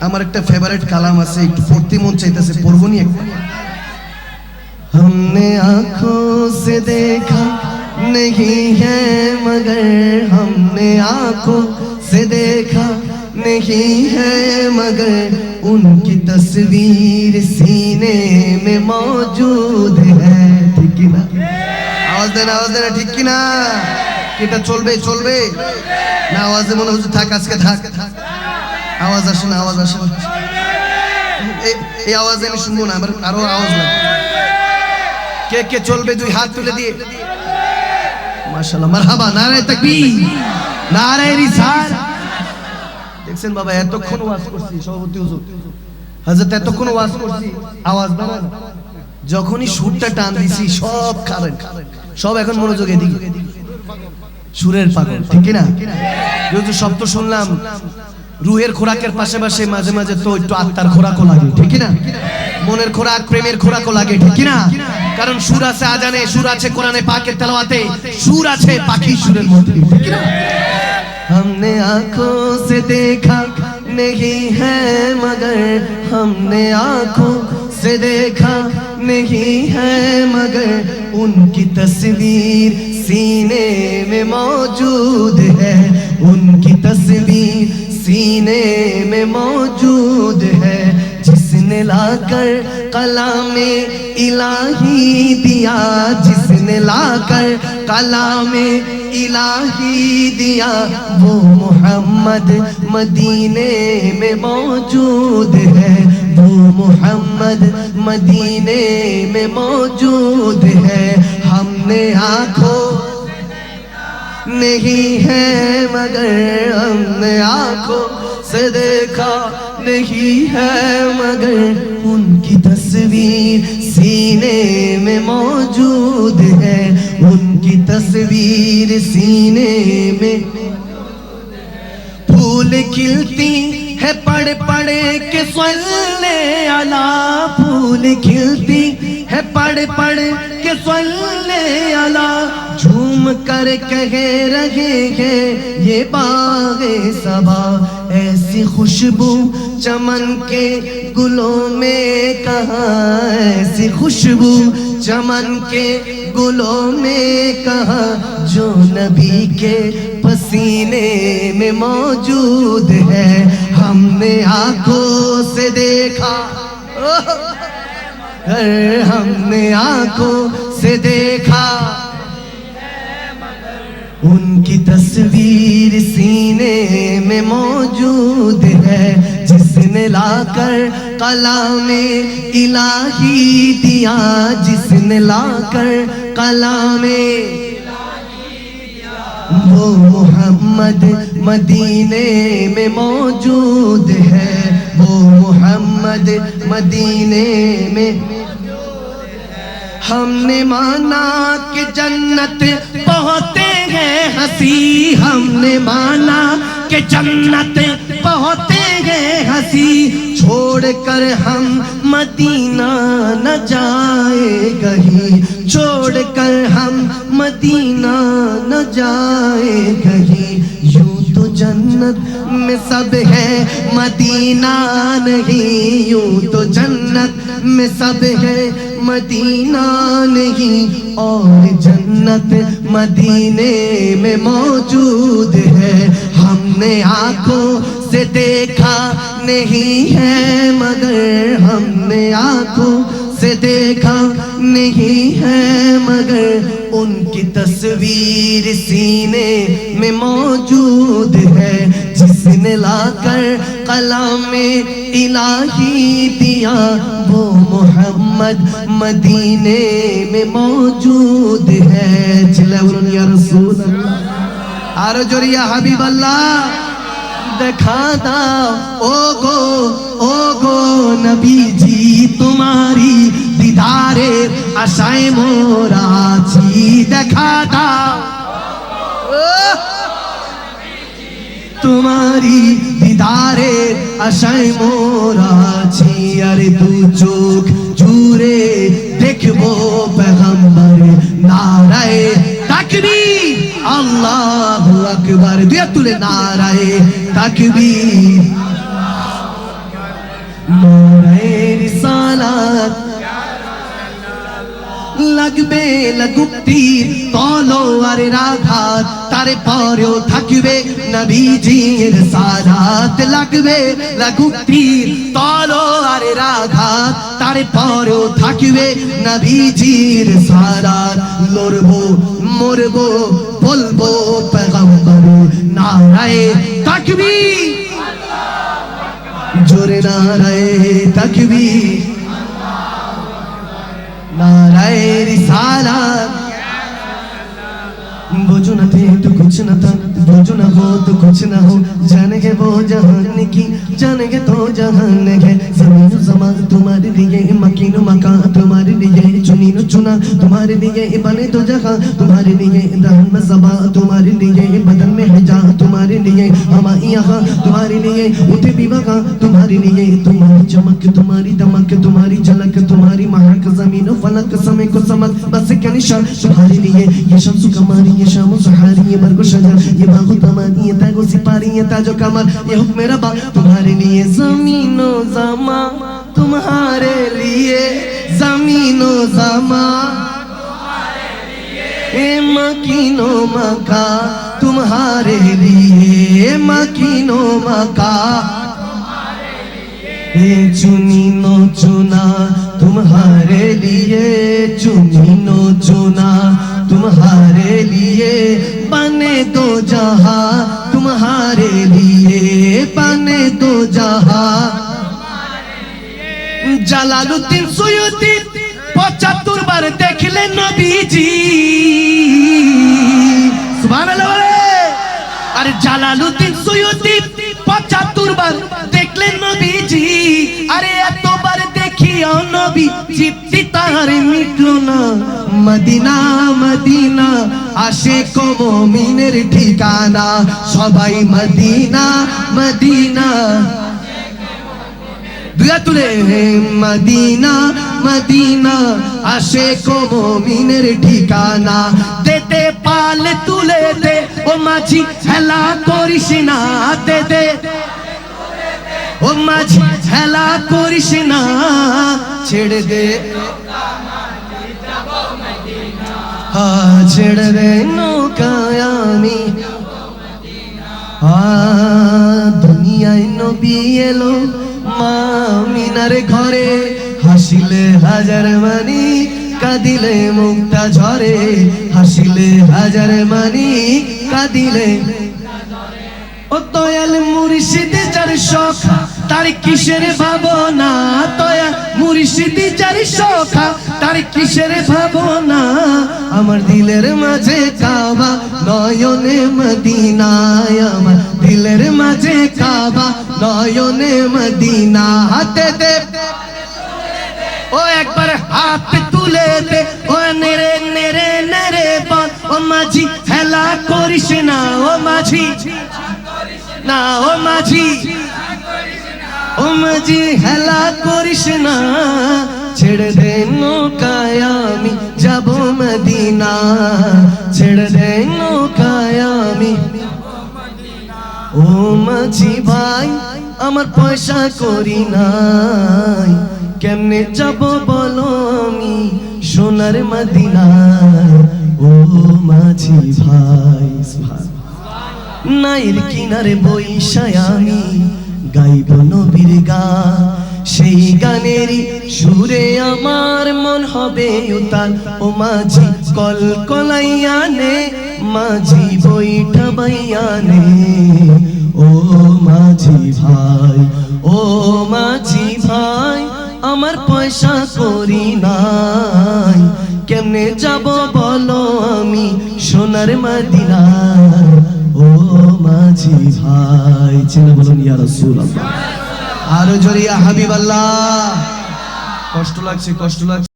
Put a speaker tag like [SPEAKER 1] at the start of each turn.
[SPEAKER 1] আমার একটা ফেভারিট কালাম আছে একটু পড়তে মন চাইতেছে পড়বো নি একটু हमने आंखों से देखा नहीं है मगर हमने आंखों से देखा नहीं है मगर उनकी तस्वीर सीने में मौजूद है ठीक की ना আওয়াজ দেন আওয়াজ দেন ঠিক কি না এটা চলবে চলবে না আওয়াজে মনে হচ্ছে থাক আজকে থাক আওয়াজ আসে না আওয়াজ আসে না এই আওয়াজ আমি শুনব না আমার আরও আওয়াজ লাগবে। কে কে চলবে দুই হাত তুলে দিয়ে? মাশাআল্লাহ, মারহাবা, নারায়ে তাকবীর। নারায়ে রিসাল। দেখছেন বাবা, এতক্ষণ ওয়াজ করছি, সভাপতি হুজুর। হযরত, এতক্ষণ ওয়াজ করছি, আওয়াজ বাড়ান। যখনই সুরটা টান দিছি, সব কারেন সব এখন মনোযোগ এদিকে। সুরের পাগল, ঠিক না যেহেতু শব্দ শুনলাম। রুহের খোরাকের পাশাপাশি মাঝে মাঝে তো একটু আত্মার খোরাকও লাগে ঠিক কি না মনের খোরাক প্রেমের খোরাকও লাগে ঠিক কি না কারণ সুর আছে আজানে সুর আছে কোরআনে পাকের তেলাওয়াতে সুর আছে পাখি সুরের মধ্যে ঠিক কি না हमने आंखों से देखा नहीं है मगर हमने आंखों से देखा नहीं है मगर उनकी तस्वीर सीने में मौजूद है उनकी سینے میں موجود ہے، جس نے لا کر کلام الہی دیا، جس نے لا کر کلام الہی دیا۔ وہ محمد مدینے میں موجود ہے، وہ محمد مدینے میں موجود ہے۔ ہم نے آنکھوں نہیں ہے مگر ہم نے آنکھوں سے دیکھا نہیں ہے مگر ان کی تصویر سینے میں موجود ہے۔ ان کی تصویر سینے میں پھول کھلتی ہے، پڑ پڑے کے سلے اللہ پھول کھلتی ہے، پڑ پڑے کے سولے اللہ جھوم کر کہے رہے ہیں، یہ باغ سبا ایسی خوشبو چمن کے گلوں میں کہاں؟ ایسی خوشبو چمن کے گلوں میں کہاں؟ جو نبی کے پسینے میں موجود ہے۔ ہم نے آنکھوں سے دیکھا۔ ہم نے آنکھوں سے دیکھا۔ ان کی تصویر سینے میں موجود ہے، جس نے لا کر قلام الہی دیا، جس نے لا کر کلام وہ محمد مدینے میں موجود ہے۔ وہ محمد مدینے میں ہم نے مانا کہ جنت پہتے گئے ہنسی، ہم نے مانا کہ جنت پہتے گئے ہنسی۔ چھوڑ کر ہم مدینہ نہ جائے گئی چھوڑ کر ہم مدینہ نہ جائے گئی جنت میں سب ہے، مدینہ نہیں، یوں تو جنت میں سب ہے، مدینہ نہیں۔ اور جنت مدینے میں موجود ہے۔ ہم نے آنکھوں سے دیکھا نہیں ہے، مگر ہم نے آنکھوں سے دیکھا نہیں ہے مگر ان کی تصویر سینے میں موجود ہے، جس نے لا کر قلم الہی دیا۔ وہ محمد مدینے میں موجود ہے۔ یا رسول اللہ۔ آرجوریا حبیب اللہ۔ دکھا دا اوہ আশায় মোরা আছি, দেখা দাও। তোমারি দিদারের আশায় মোরা আছি, আরে দু চোখ জুড়ে দেখব পেগম্বর নারায় তাকবীর। আল্লাহু আকবার। দুয়া তুলে নারায় তাকবীর। লাগবে লাগুক্তির তলোয়ার রাঘাত। তার পরেও থাকবে নবীজির সারাত। লাগবে লাগুক্তির তলোয়ার রাঘাত। তার পরেও থাকবে নবীজির সারাত। লড়বো, মরবো, বলব পেগম্বর নারায়ে তাকবীর। জোরে নারায়ে তাকবীর। নারায় کچھ نہ ہو جانے گے وہ جہان کی جانے گے تو جہان گے زمین و زمان تمہارے لیے مکین و مکان، تمہارے لیے چنین و چنا، تمہارے لیے بنے تو جہاں۔ تمہارے لیے دہن میں زبان تمہارے لیے بدن میں حجان تمہارے لیے ہمائی یہاں تمہارے لیے اٹھے بھی مکان تمہارے لیے تم چمک تمہاری، دمک تمہاری، جھلک تمہاری مہک زمین و فلک سمے کو سمک بس کیا نشان تمہارے لیے۔ یہ شمس کماری یہ شام و سہاری یہ برگ و شجر، یہ باغ و تماری یہ تیگ و سپاری یہ تاج و کمر یہ حکم ربا تمہارے لیے۔ زمین و زمان تمہارے لیے۔ زمین و زمان اے مکین و مکہ تمہارے لیے۔ مکین و مکہ ये चुनीनो चुना तुम्हारे लिए चुनीनो चुना तुम्हारे लिए बने दो जहां तुम्हारे लिए बने दो जहां জালালুদ্দিন সৈয়দি পঁচাত্তর বার দেখলেন নবীজি সুবহানাল্লাহ বলে। আরে জালালুদ্দিন সৈয়দি পঁচাত্তর বার দেখলেন নবীজি, আরে এতবার দেখিও নবী তৃপ্তি তার মিটলো না। মদিনা মদিনা আসে কমিনের ঠিকানা, সবাই মদিনা মদিনা। মদিনা মদিনা আসে কমিনের ঠিকানা। দেতে পাল তুলে দে, ও মাঝি হেলা করিস না, দে দে। ও মাঝি, হেলা করিস না, ছেড়ে দে। ছেড়ে দে নৌকায় আমি। দুনিয়ায় নবী এলো মা মিনার ঘরে। হাসিলে হাজার মানি, কাঁদিলে মুক্তা ঝরে। হাসিলে হাজার মানি, কাঁদিলে ও দয়াল মুর্শিদে যার শখ তার কিসের ভাবনা? দয়াল মুর্শিদি যার শখ তার কিসের ভাবনা? আমার দিলের মাঝে কাবা, নয়নে মদিনায়। আমার দিলের মাঝে কাবা, নয়নে মদিনা। হাতে দে। ও একবার হাত তুলে দে। ও নেরে নেরে নেরে বল। ও মাঝি হেলা করিস না, ও মাঝি। না ও মাঝি ও মাঝি হেলা করিস না। ছেড়ে দে নৌকায় আমি যাব মদিনা। ছেড়ে দে নৌকায় আমি ও মাঝি ভাই, আমার পয়সা করি নাই। কেমনে যাব বলো আমি সোনার মদিনা ও মাঝি ভাই নাইর কিনারে বৈশায় আমি গাইব নবীর গান সেই গানেরই সুরে আমার মন হবে উতাল। ও মাঝি কল কলাইয়ানে মাঝি বইটা বাইয়ানে ও মাঝি ভাই, ও মাঝি ভাই, আমার পয়সা করি নাই। কেমনে যাব বলো আমি সোনার মদিনা ও মাঝি ভাই, চিনে বলুন, ইয়া রাসূলুল্লাহ। আরও জোরে, ইয়া হাবিবাল্লাহ। কষ্ট লাগছে কষ্ট লাগছে।